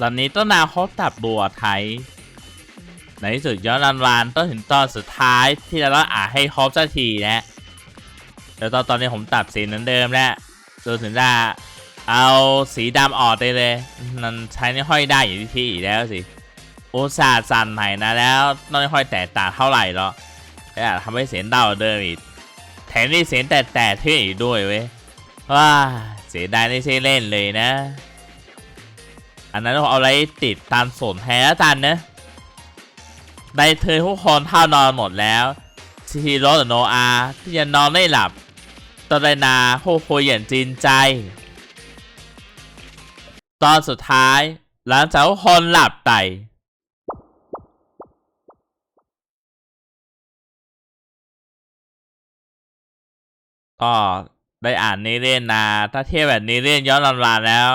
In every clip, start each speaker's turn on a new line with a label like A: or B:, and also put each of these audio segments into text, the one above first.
A: ตอนนี้ต้นนาคบตับบัวไทย ในที่สุดย้อนรันวานต้นถึงตอนสุดท้ายที่เราอ่าให้ครบสักทีนะแล้วตอนตอนนี้ผมตัดสีนั้นเดิมแล้วจนถึงจะเอาสีดำออกไปเลย มันใช้ไม่ค่อยได้อย่างที่พี่อีกแล้วสิโอุตส่าสั่นใหม่นะแล้วไม่ค่อยแตกต่างเท่าไหร่หรอกแต่ทำให้เสียงเดาเดิมอีกแถมนี่เสียงแต่แต่เท่อีกด้วยเว้ยว้าเสียดายไม่ใช่เล่นเลยนะ อันนั้นเอาอะไรติดตามสนแท้ตันนะได้เธอทุกคนเท่านอนหมดแล้วซีโร่กับโนอาที่ยังนอนไม่หลับตอนไรนาโคคุยอย่างจริงใจ ตอนสุดท้ายหลังจากทุกคนหลับไปก็ได้อ่านนิเรนนา ถ้าเทียบแบบนิเรนย้อนรลาแล้ว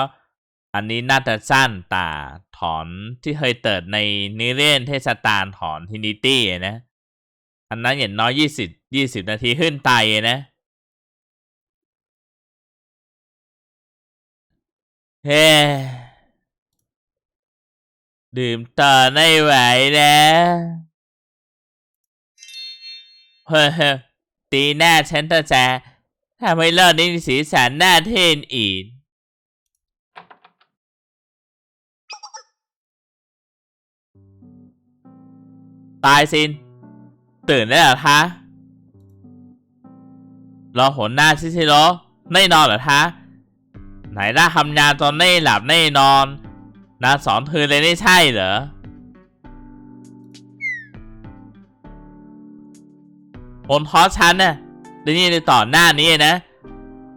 A: อันนี้น่าจะสั้นตาถอนที่เคยเติดในนิเรนเทศตาลถอนทินิตี้นะ อันนั้นอย่างน้อยยี่สิบยี่สิบนาทีขึ้นไปนะ เฮ้ดื่มต่อไม่ไหวแล้วเฮ้ตีหน้าฉันตาแจถ้าไม่เลิกนี่สีสันหน้าเทนอีก ตายสิน ตื่นได้เหรอคะรอหนหน้าชิชิโร่ไม่นอนเหรอคะไหนล่ะทำงานตอนไม่หลับไม่นอนนาสอนเธอเลยไม่ใช่เหรอบนทอฉันน่ะดีนี้ในต่อหน้านี้นะ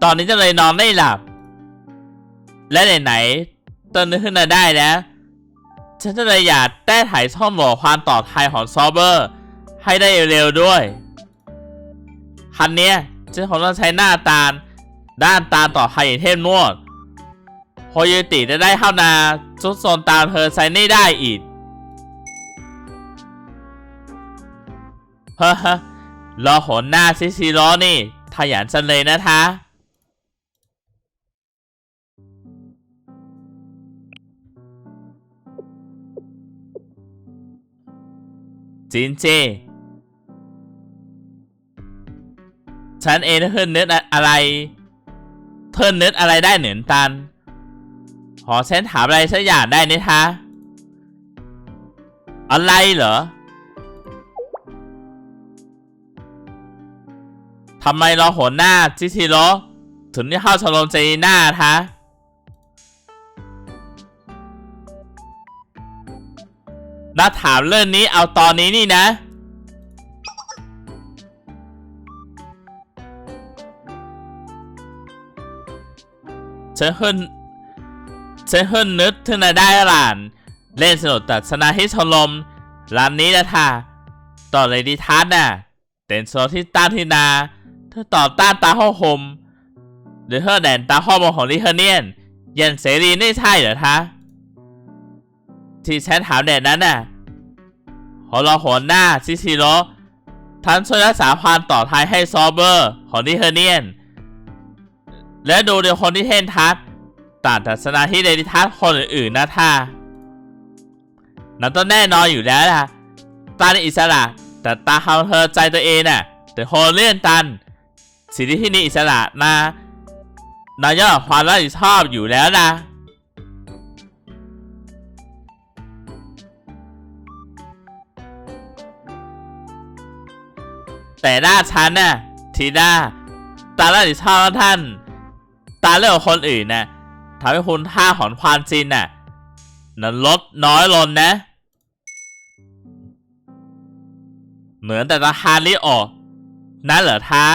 A: ตอนนี้จะเลยนอนไม่หลับ และไหนๆตอนนึกขึ้นมาได้นะ ฉันจะเลยอยากแก้ไขช่องโหว่ความต่อภัยของซอเวอร์ ให้ได้เร็วๆด้วย คันนี้ฉันคงต้องใช้หน้าตาล ด้านตาต่อภัยอย่างเทพนวดพอยูติจะได้เข้านาซุดโซนตามเธอใช้ไม่ได้อีกเฮ้อรอหนหน้าซิซิโร่นี่ ขยันจังเลยนะทะ จินเจฉันเองเธอนึกอะไรเธอนึกอะไรได้เหนือนตัน ขอฉันถามอะไรสักอย่างได้นี่คะอะไรเหรอทำไมเราหัวหน้าจิชิโรถึงได้เข้าชมรมเจนีน่าคะ น่าถามเรื่องนี้เอาตอนนี้นี่นะ ฉันเฮินฉันเฮินนึกถึงนายได้หลาน เล่นสนุกตัดสนาที่ชมรมร้านนี้นะท่าต่อเลยดีทัศน์น่ะ เต็นโซที่ต้านที่นา เธอตอบต้านตาห้องหมหรือเธอแดนตาห้องมของลิเทเนียนย็นเสรีนี่ใช่เหรอคะ ที่ฉันถามแดนนั้นน่ะขอรอหัวหน้าซิซิโร่ท่านช่วยรักษาความต่อท้ายให้ซอเบอร์ของลิเทเนียน และดูเดียวคนที่เทนทัศต่างทัศนาที่เดนิทัศคนอื่นๆนะท่านั่นต้องแน่นอนอยู่แล้วล่ะ ตาในอิสระ แต่ตาเขาเธอใจตัวเองน่ะ แต่โฮเลื่อนตันสิ่งที่นี่อิสระนะนายย่อมความรับผิดชอบอยู่แล้วนะ แต่หน้าฉันน่ะทีหน้าตารับผิดชอบท่าน ตาเรื่องของคนอื่นน่ะทำให้คุณค่าของความจริงน่ะนั้นลดน้อยลงนะ เหมือนแต่ตาฮาริโอนั่นเหรอท้า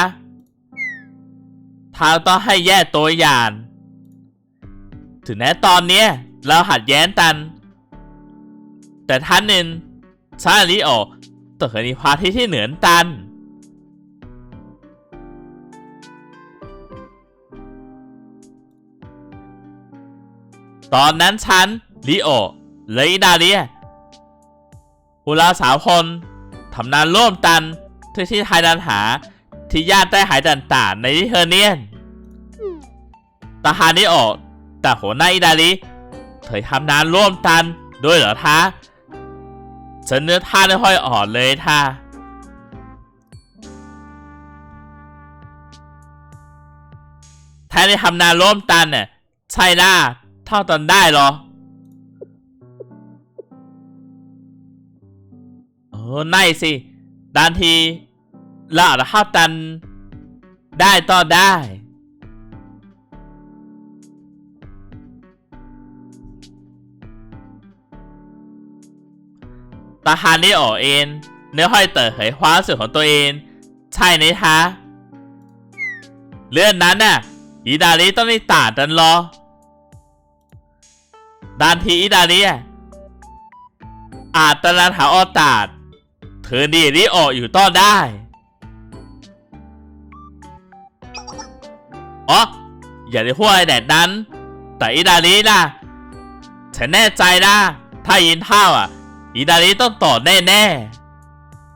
A: ท้าต้องให้แย่ตัวอย่าง ถึงแม้ตอนเนี้ยเราหัดแย้นตัน แต่ท่านนึ่งซาริโอต้องเคยมีพาที่ที่เหนือนตัน ตอนนั้นฉันลิโอและอิดาเลียผู้ลาสาวคนทำนานร่วมกันที่ที่ไทยดันหาที่ญาติได้หายต่างๆในเทอร์เนียนตาฮานิโอแต่หัวหน้าอิดาลีเคยทำนานร่วมกันด้วยเหรอท่าฉันเนื้อท่าไม่ค่อยอ่อนเลยท่าถ้าได้ทำนานร่วมกันเนี่ยใช่ล่ะ เท่าตอนได้เหรอ เออไน่สิดานทีเราอาจจะเข้าตัน ได้ต่อได้ ตาฮานได้ออกเองเนื้อห้อยเต๋อเผยควาสึกของตัวเอง ใช่ไหมคะเรื่องนั้นน่ะอีดาลีต้องได้ต่างกันเหรอ ดานทีอีดาลีอะอาจตะลันหาออตาดเธอดีรีออกอยู่ต่อได้ อ๋อ อย่าได้พูดอะไรแดดนั้น แต่อีดาลีนะฉันแน่ใจนะ ถ้ายินเท่าอะ อีดาลีต้องตอบแน่แน่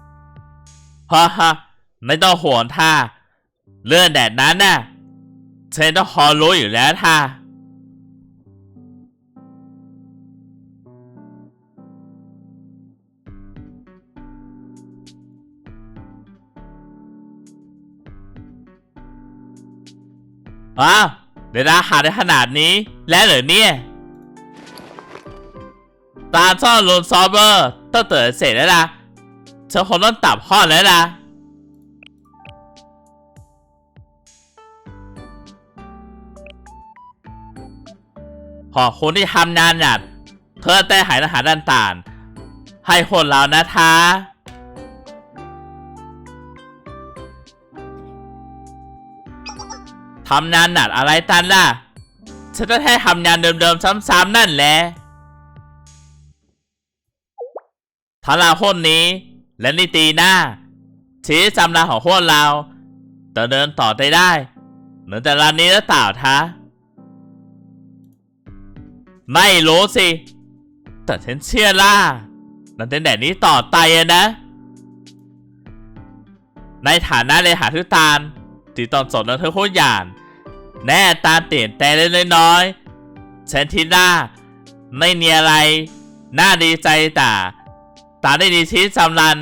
A: ๆฮ่าฮ่าไม่ต้องห่วงท่าเรื่องแดดนั้นน่ะฉันต้องพอรู้อยู่แล้วท่า อ้าวเดี๋ยวราหาได้ขนาดนี้ แล้วเหรอเนี่ย ตามซ่อนลนซอฟเวอร์ต้องเติร์เสร็จแล้วล่ะฉันคงต้องตับห้อแล้วล่ะขอบคุณที่ทำงานหนักเพื่อแต่หายรหัสต่างๆให้คนเรานะท้า ทำงานหนักอะไรตันล่ะ ฉันก็แค่ทำงานเดิมๆซ้ำๆนั่นแหละพลาพนนี้ และนิตีหน้า ชีวิตจำลาของพวกเราจะเดินต่อไปได้ เหมือนแต่ร้านนี้หรือเปล่าทะไม่รู้สิ แต่ฉันเชื่อล่ะมันเป็นแบบนี้ต่อไปอะนะ ในฐานะเลขาธิการที่ต้องจดบันทึกทุกอย่าง แน่ตาเตียนแต่เล็กน้อยๆฉันทิน่าไม่มีอะไรน่าดีใจแต่ตาได้ดีชีวิตจำรัน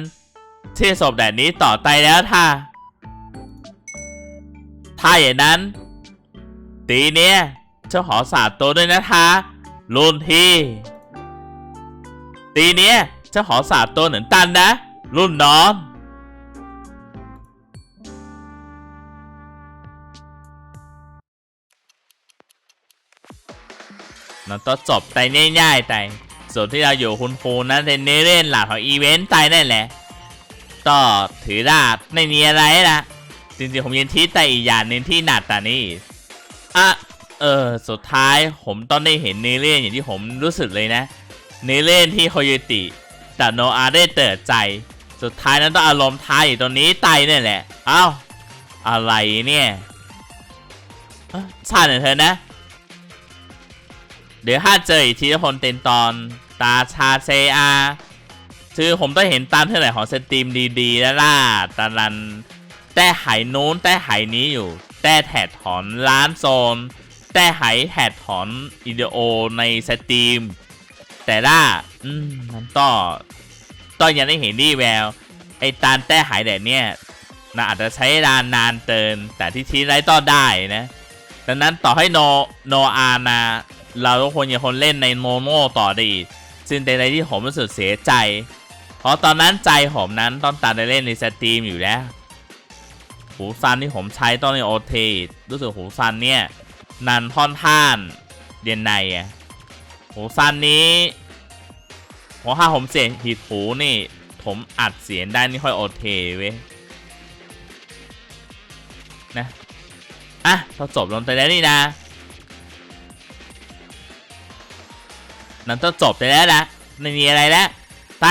A: ที่ศพแบบนี้ต่อไปแล้วท่าถ้าอย่างนั้น ตีเนี้ยเจ้าขอสาดตัวด้วยนะท่ารุ่นพี่ตีเนี้ยเจ้าขอสาดตัวเหมือนตันนะรุ่นน้อง มันต้องจบไปง่ายๆแต่ส่วนที่เราอยู่คุณครูนั้นเป็นเนื้อเรื่องหลักของอีเวนต์ไปนั่นแหละก็ถือดาบไม่มีอะไรละจริงๆผมยังทิแต่อีกอย่างหนึ่งที่หนักแต่นี่อะเออสุดท้ายผมต้องได้เห็นเนื้อเรื่องอย่างที่ผมรู้สึกเลยนะเนื้อเรื่องที่โคโยติแต่โนอาได้เติดใจ สุดท้ายนั้นต้องอารมณ์ท้ายอยู่ตรงนี้ไตเนี่ยแหละ เอ้า อะไรเนี่ยชาติขอเธอนะ เดี๋ยวถ้าเจออีกทีก็คงเป็นตอนตาชาเซอาคือผมต้องเห็นตามเท่าไหร่ของสตรีมดีๆแล้วล่ะตาลัน แต่หายนู้นแต่หายนี้อยู่ แต่แถดถอนร้านโซน แต่หายแถดถอนอิดีโอในสตรีม แต่ล่ะอืมมันต่อต้องยังได้เห็นนี่แวว ไอ้ตานแต่หายแบบเนี้ยน่าอาจจะใช้เวลานานเติน แต่ที่ทีไรต่อได้นะ ดังนั้นต่อให้โนโนอานา เราก็ควรยังคนเล่นในโมโมต่อได้อีกซึ่งเป็นอะไรที่ผมรู้สึกเสียใจ เพราะตอนนั้นใจผมนั้นต้องตัดได้เล่นในสตรีมอยู่แล้วหูซันที่ผมใช้ต้องในโอเทรู้สึกหูซันเนี่ยนันท่อนท่านเดียนในอะหูซันนี้เพราะถ้าผมเสียงผิดหูนี่ ผมอัดเสียงได้นี่ค่อยโอเทเว้ยนะอะเราจบลงไปแล้วนี่นะ นั่นต้องจบไปแล้วนะไม่มีอะไรแล้วไป